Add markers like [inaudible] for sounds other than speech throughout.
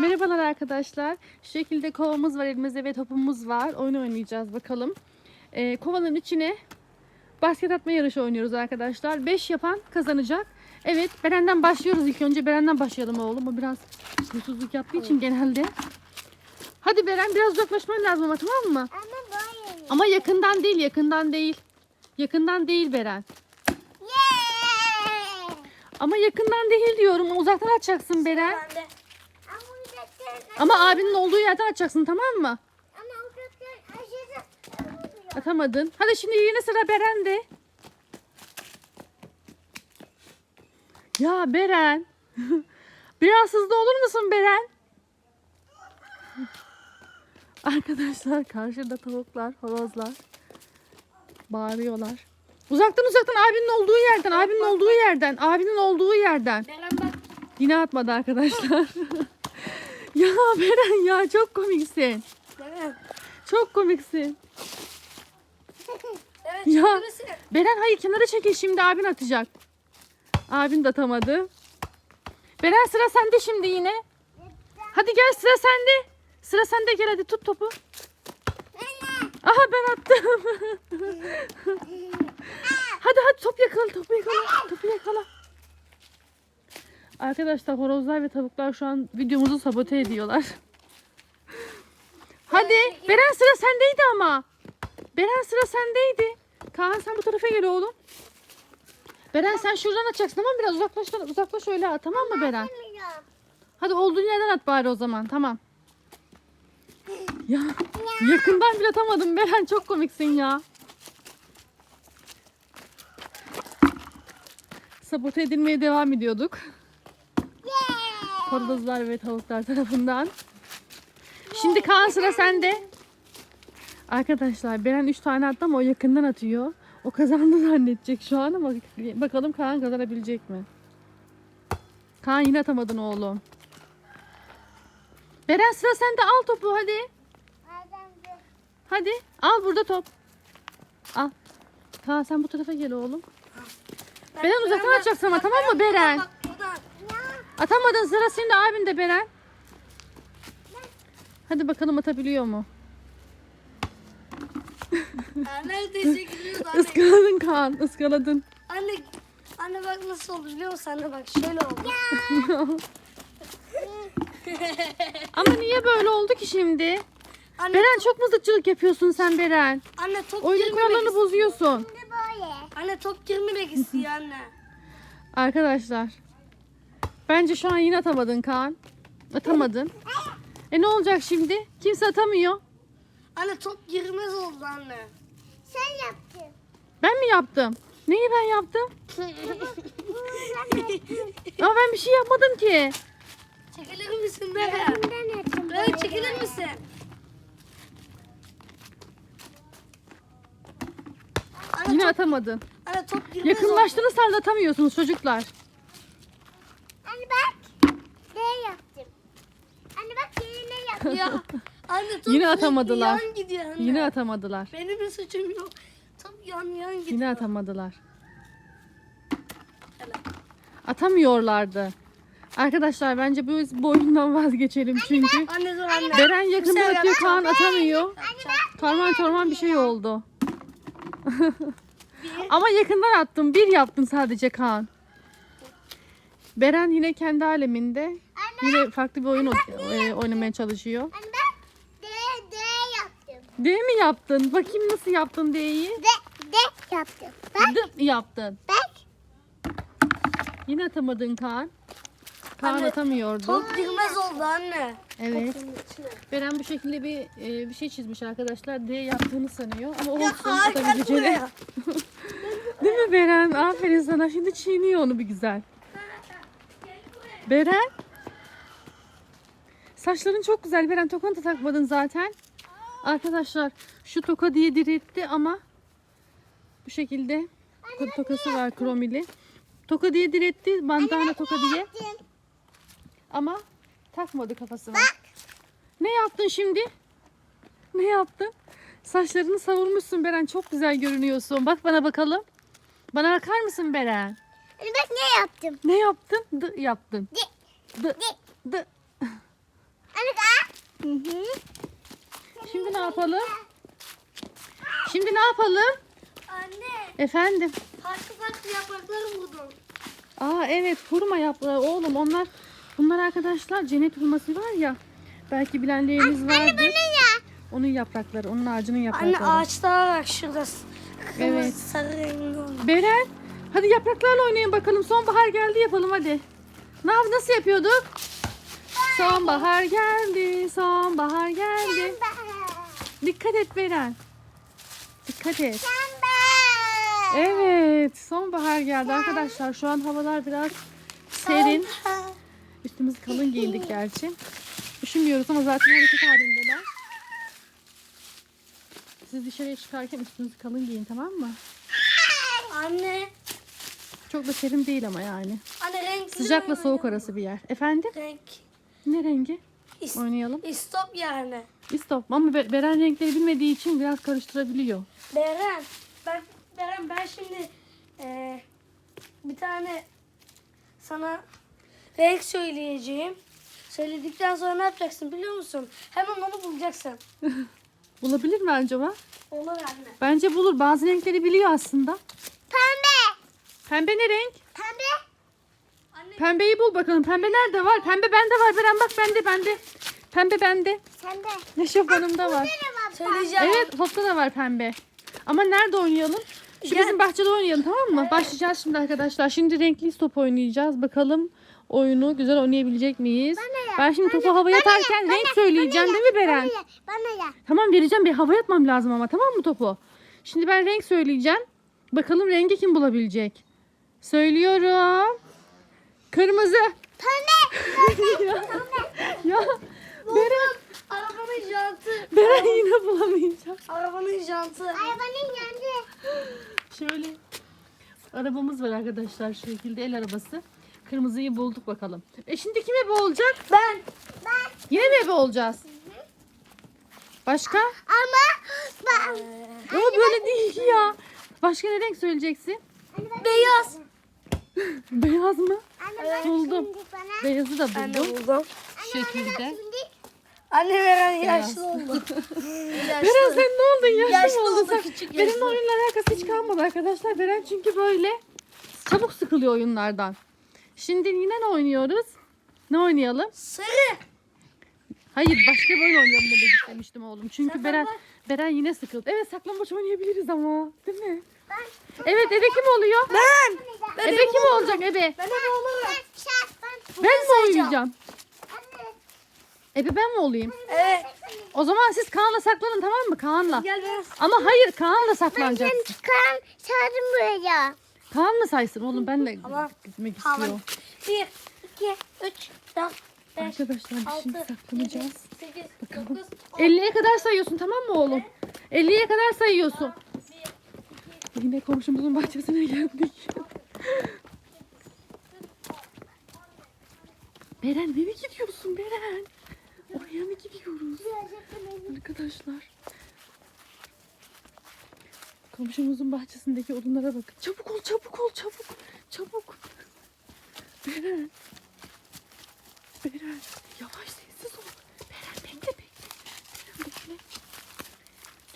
Merhabalar arkadaşlar. Şu şekilde kovamız var elimizde ve topumuz var. Oyun oynayacağız bakalım. Ee, kovanın içine basket atma yarışı oynuyoruz arkadaşlar. 5 yapan kazanacak. Evet Beren'den başlıyoruz ilk önce. Beren'den başlayalım oğlum. O biraz huysuzluk yaptığı için genelde. Hadi Beren biraz uzaklaşman lazım ama tamam mı? Ama böyle. Ama yakından değil yakından değil. Yakından değil Beren. Yeah! Ama yakından değil diyorum. Uzaktan atacaksın Beren. Ben de. Ama uzaktan Ama abinin olduğu yerden atacaksın tamam mı? Ama aşağıda olmuyor. Atamadın. Hadi şimdi yine sıra Beren'de. Ya Beren. [laughs] Biraz hızlı olur musun Beren? [laughs] Arkadaşlar karşıda tavuklar, horozlar bağırıyorlar. Uzaktan uzaktan abinin olduğu yerden, abinin olduğu yerden, abinin olduğu yerden. Beren bak. Yine atmadı arkadaşlar. [laughs] ya Beren ya çok komiksin. Beren. Çok komiksin. [laughs] Evet Ya. çekilirsin. Beren hayır kenara çekil şimdi abin atacak. Abin de atamadı. Beren sıra sende şimdi yine. Hadi gel sıra sende. Sıra sende gel hadi tut topu. Aha ben attım. [laughs] hadi hadi top yakala topu yakala topu yakala. Arkadaşlar horozlar ve tavuklar şu an videomuzu sabote ediyorlar. [laughs] Hadi Beren sıra sendeydi ama. Beren sıra sendeydi. Kaan sen bu tarafa gel oğlum. Beren sen şuradan atacaksın ama biraz uzaklaş uzaklaş öyle at tamam mı Beren? Hadi olduğun yerden at bari o zaman tamam. Ya yakından bile atamadım Beren çok komiksin ya. Sabote edilmeye devam ediyorduk. Horozlar ve tavuklar tarafından. Şimdi Kaan sıra sende. Arkadaşlar Beren 3 tane attı ama o yakından atıyor. O kazandı zannedecek şu an ama bakalım Kaan kazanabilecek mi? Kaan yine atamadın oğlum. Beren sıra sende al topu hadi. Hadi al burada top. Al. Kaan sen bu tarafa gel oğlum. Beren uzaktan atacaksın ama tamam mı Beren? Atamadın sıra şimdi abin de Beren. Hadi bakalım atabiliyor mu? Ya neredeyse gidiyordu anne. Iskaladın Kaan, ıskaladın. Anne, anne bak nasıl oldu biliyor musun? Anne bak şöyle oldu. Ama niye böyle oldu ki şimdi? Anne, Beren çok mızıkçılık yapıyorsun sen Beren. anne top Oyunun girmemek kurallarını bozuyorsun. Anne top girmemek istiyor anne. Arkadaşlar. Bence şu an yine atamadın Kaan. Atamadın. E ne olacak şimdi? Kimse atamıyor. Anne top girmez oldu anne. Sen yaptın. Ben mi yaptım? Neyi ben yaptım? [laughs] Ama ben bir şey yapmadım ki. çekilir misin Beren? Beren çekilir misin? Yine atamadın. anne top girmez Yakınlaştığınız halde atamıyorsunuz çocuklar. Anne bak. Ne yaptım? Anne bak yerine yaptım. ya. [laughs] Anne top Yine atamadılar. Yan gidiyor anne. Yine atamadılar. Benim bir suçum yok. Top yan yan gidiyor. Yine atamadılar. Atamıyorlardı. Arkadaşlar bence bu, bu oyundan vazgeçelim çünkü. Anne dur anne. Beren yakından sefer atıyor, ben- Kaan atamıyor. Torman torman bir şey oldu. [laughs] Ama yakından attım. Bir yaptın sadece Kaan. Beren yine kendi aleminde. Yine farklı bir oyun o- e, oynamaya çalışıyor. Anne ben D, D yaptım. D mi yaptın? Bakayım nasıl yaptın D'yi? D, D yaptım. Bak D yaptın. bak. Yine atamadın Kaan. Kaan Anne, atamıyordu. Top girmez oldu anne. Evet. Beren bu şekilde bir e, bir şey çizmiş arkadaşlar. D yaptığını sanıyor ama Ya olsun atabileceğini. [laughs] Değil mi Beren? Aferin sana. Şimdi çiğniyor onu bir güzel. Beren. Saçların çok güzel. Beren tokanı da takmadın zaten. Arkadaşlar şu toka diye diretti ama bu şekilde toka- tokası var kromili. Toka diye diretti. Bandana toka diye. Ama takmadı kafasına. Ne yaptın şimdi? Ne yaptın? Saçlarını savurmuşsun Beren. Çok güzel görünüyorsun. Bak bana bakalım. Bana bakar mısın Beren? Anne bak ne yaptım. Ne yaptın? D yaptın. D, D. D. D. Hı hı. Şimdi ne yapalım? Şimdi ne yapalım? Anne Efendim. farklı farklı yaprakları buldum. Aa evet hurma yaprağı oğlum onlar bunlar arkadaşlar cennet hurması var ya belki bilenleriniz vardır. ya. Onun yaprakları, onun ağacının yaprakları. Anne ağaçlar bak şurada. Evet. Evet. Sarı rengi oldu. Beren hadi yapraklarla oynayın bakalım. Sonbahar geldi yapalım hadi. Ne yap nasıl yapıyorduk? Sonbahar geldi, sonbahar geldi. Dikkat et Beren. Dikkat et. Evet, sonbahar geldi arkadaşlar. Şu an havalar biraz serin. Üstümüzü kalın giyindik gerçi. Üşümüyoruz ama zaten hareket halindeler. Siz dışarıya çıkarken üstünüzü kalın giyin tamam mı? Anne. Çok da serin değil ama yani. Anne renk. Sıcakla soğuk arası bir yer. Efendim? Renk. Ne rengi? İst- Oynayalım. İstop yani. İstop. Ama Be- Beren renkleri bilmediği için biraz karıştırabiliyor. Beren. Ben, Beren ben şimdi eee, bir tane sana renk söyleyeceğim. Söyledikten sonra ne yapacaksın biliyor musun? Hemen onu bulacaksın. [laughs] Bulabilir mi acaba? Olur anne. Bence bulur. Bazı renkleri biliyor aslında. Pembe. Ne renk? Pembe. Anne Pembeyi bul bakalım. Pembe nerede var? Pembe bende var. Beren bak bende bende. Pembe bende. Sen de. Eşofmanımda var. söyleyeceğim. Evet topta da var pembe. Ama nerede oynayalım? Şu Gel. bizim bahçede oynayalım tamam mı? Başlayacağız şimdi arkadaşlar. Şimdi renkli top oynayacağız. Bakalım oyunu güzel oynayabilecek miyiz? Ben şimdi topu havaya atarken renk söyleyeceğim değil mi Beren? Bana ya. Tamam vereceğim bir havaya atmam lazım ama tamam mı topu? Şimdi ben renk söyleyeceğim. Bakalım rengi kim bulabilecek? Söylüyorum. Kırmızı. Pembe. ya Beren, Arabanın jantı. Beren yine bulamayacak. Arabanın jantı. Arabanın yandı. Şöyle arabamız var arkadaşlar şu şekilde el arabası. Kırmızıyı bulduk bakalım. E şimdi kim ebe olacak? Ben. Ben. Yine mi ebe olacağız? Başka? Ama ben. Ama böyle değil ya. Başka ne renk söyleyeceksin? Beyaz. [laughs] Beyaz mı? Anne bak Buldum. şimdi bana. Beyazı da Ben de buldum. buldum. Şu şekilde. Anne Beren yaşlı oldu. [laughs] Beren sen ne oldun? Yaşlı, Yaşlı mı oldun oldu, sen? küçük Beren'in yaşlı. oyunla alakası hiç kalmadı arkadaşlar. Beren çünkü böyle çabuk sıkılıyor oyunlardan. Şimdi yine ne oynuyoruz? Ne oynayalım? Sarı. Hayır başka bir oyun oynayalım demek istemiştim oğlum. Çünkü. Beren Beren yine sıkıldı. Evet saklambaç oynayabiliriz ama. Değil mi? ben. Evet ebe kim oluyor? Ben. Ben ebe de kim olacak ebe? Ben de olurum. Ben. Ben. Ben mi oynayacağım? Anne. Ebe ben mi olayım? Evet. O zaman siz Kaan'la saklanın tamam mı? Kaan'la. Gel. Ama hayır Kaan'la Ben saklanacaksın. çıkan çağırdım buraya. Kaan mı saysın oğlum? Benle Tamam. gitmek Tamam. istiyor. Bir, iki, üç, dört, beş, Arkadaşlar biz şimdi altı, saklanacağız. yedi, sekiz, Bakalım. dokuz, on. 50'ye kadar sayıyorsun tamam mı oğlum? 50'ye kadar sayıyorsun. Yine komşumuzun bahçesine geldik. Beren nereye gidiyorsun Beren? Oraya mı gidiyoruz? Arkadaşlar. Komşumuzun bahçesindeki odunlara bakın. Çabuk ol, çabuk ol, çabuk. Çabuk. Beren. Beren. Yavaş sessiz ol. Beren bekle bekle. Beren bekle.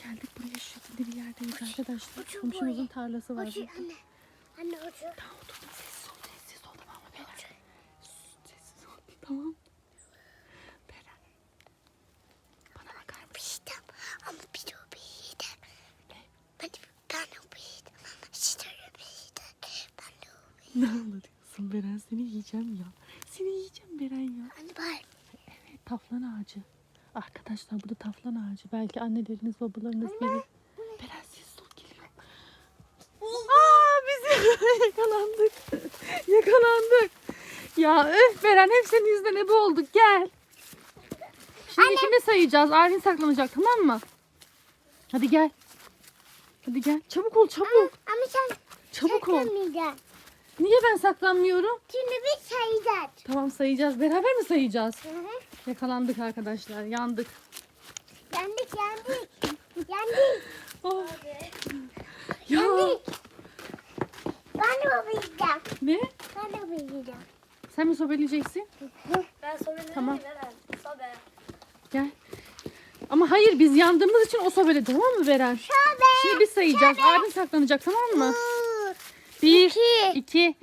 Geldik buraya şu şekilde bir yerdeyiz arkadaşlar. Komşumuzun tarlası var. Anne. Anne. Ne anlatıyorsun Beren seni yiyeceğim ya. Seni yiyeceğim Beren ya. Anne bak. Evet taflan ağacı. Arkadaşlar bu da taflan ağacı. Belki anneleriniz babalarınız gelir. Beren sessiz ol geliyor. Aa biz [laughs] yakalandık. [laughs] yakalandık. Ya öf Beren hep senin yüzünden ebe olduk gel. Şimdi kimi sayacağız? Arvin saklanacak tamam mı? Hadi gel. Hadi gel. Çabuk ol çabuk. Ama sen Çabuk ol. saklanmayacaksın. Niye ben saklanmıyorum? Şimdi biz sayacağız. Tamam sayacağız. Beraber mi sayacağız? Hı hı. Yakalandık arkadaşlar. Yandık. Yendik yendik. Yendik. [laughs] Oh. Ya Yendik. Ben de o piştim. ne? Ben de o piştim. Sen mi sobeleyeceksin? Ben sobelerim Tamam. Sobe. Gel. Hayır biz yandığımız için o sobede tamam mı Beren? Sobe. Şimdi biz sayacağız. Abin saklanacak tamam mı? Bir, 1, iki, 2,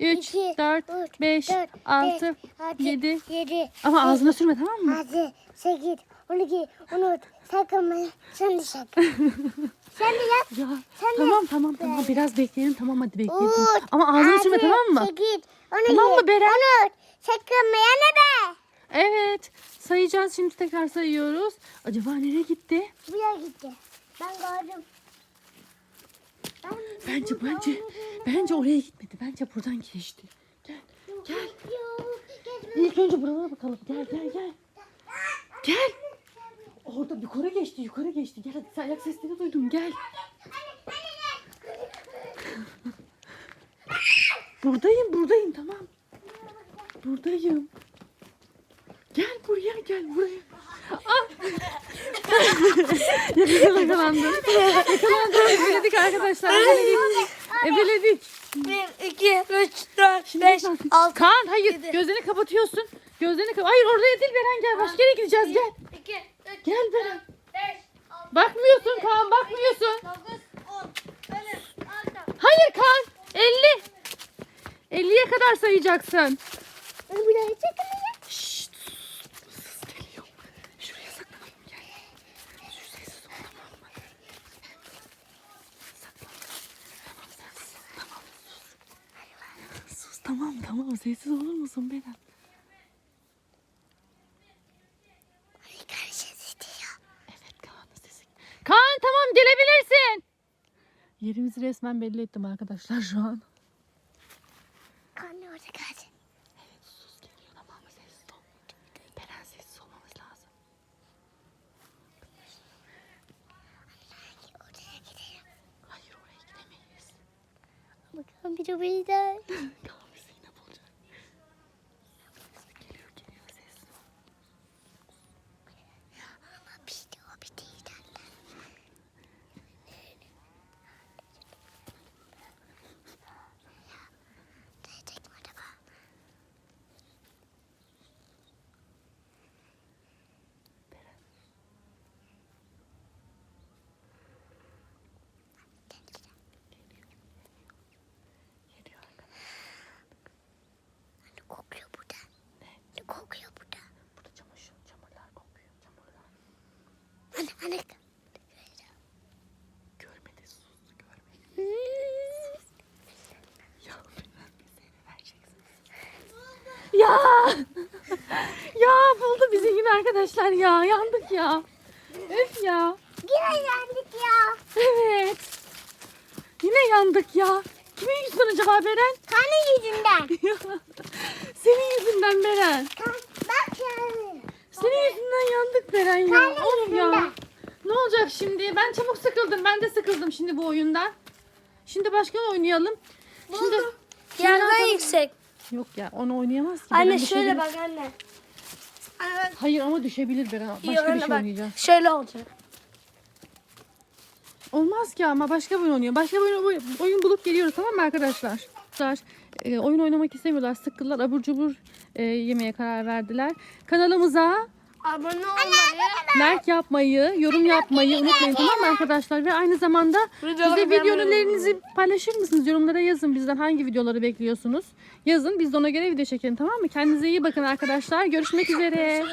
bir, 3, iki, 4, üç, 5, dört, 6, beş, altı, 7. yedi, Ama ağzına sürme tamam mı? altı, sekiz, on iki, on üç, sakın sen de sakın. [laughs] sen de yap. Ya Sen de- tamam tamam tamam biraz bekleyelim tamam hadi bekleyelim. Üç, Ama ağzına sürme tamam mı? Sekiz, on iki, Tamam mı Beren? on üç, sakın yana be. Evet sayacağız şimdi tekrar sayıyoruz. Acaba nereye gitti? Buraya gitti. Ben gördüm. Ben Bence bence bence oraya gitmedi. Bence buradan geçti. Gel gel. Yok, gezme. İlk önce buralara bakalım. Gel gel gel. Gel. Orada yukarı geçti yukarı geçti. Gel hadi ayak sesleri duydum gel. [laughs] buradayım buradayım tamam. Buradayım. Gel buraya gel buraya. Ah. [laughs] Yakalandım. Yakalandım. Ebeledik arkadaşlar. Ebeledik. Ebeledik. Bir, iki, üç, dört, Şimdi beş, bak- altı, Kaan hayır gözlerini kapatıyorsun. Gözlerini kap Hayır oraya değil Beren gel. Başka yere gideceğiz gel. Gel altı, Bakmıyorsun Kaan bakmıyorsun. Hayır Kaan 50. 50'ye kadar sayacaksın. Buraya. Sus tamam tamam sessiz olur musun Beren? Karışız istiyor. Evet Kaan'ın sesi. Kaan tamam gelebilirsin. Yerimizi resmen belli ettim arkadaşlar şu an. Kanı orada kalsın. Evet sus geliyor tamam mı sessiz ol. Beren sessiz olmamız lazım. Oraya gidelim. Hayır oraya gidemeyiz. Bakalım bir de [laughs] birden. Kaan bizi yine bulacak. Geliyor geliyor sessiz ol. Ama bir de o bir değil. Diyecek mi acaba? Geliyor arkadaşlar. Ne kokuyor burada? Ne kokuyor burada? Burada çamaşır, çamurlar kokuyor. Çamurlar. Anne anne. Görmedi sus görmedi. Ya Beren bizi eve vereceksin. Ya. Ya buldu bizi yine arkadaşlar ya. Yandık ya. Öf ya. Yine yandık ya. Evet. Yine yandık ya. Kimin yüzünden acaba Beren? Kanı yüzünden. [laughs] Senin yüzünden Beren. Bak yani. Senin yüzünden yandık Beren ya. Senin Oğlum ya. yüzünden. Ne olacak şimdi? Ben çabuk sıkıldım. Ben de sıkıldım şimdi bu oyundan. Şimdi başka ne oynayalım? Şimdi Yerden yüksek. Yok ya onu oynayamaz ki. Anne şöyle düşebilir. bak anne. Anne bak. Hayır ama düşebilir Beren. Başka Yok, bir anne şey bak. oynayacağız. Şöyle olacak. Olmaz ki ama başka bir oyun oynuyor. Başka bir oyun, oyun bulup geliyoruz tamam mı arkadaşlar? Arkadaşlar, e, oyun oynamak istemiyorlar. Sıkıldılar. Abur cubur e, yemeye karar verdiler. Kanalımıza Abone olmayı. like yapmayı, yorum yapmayı unutmayın tamam mı arkadaşlar? Ve aynı zamanda Videoları bize beğenmeyi videolarınızı paylaşır mısınız? Yorumlara yazın bizden hangi videoları bekliyorsunuz. Yazın biz de ona göre video çekelim tamam mı? Kendinize iyi bakın arkadaşlar. Görüşmek üzere.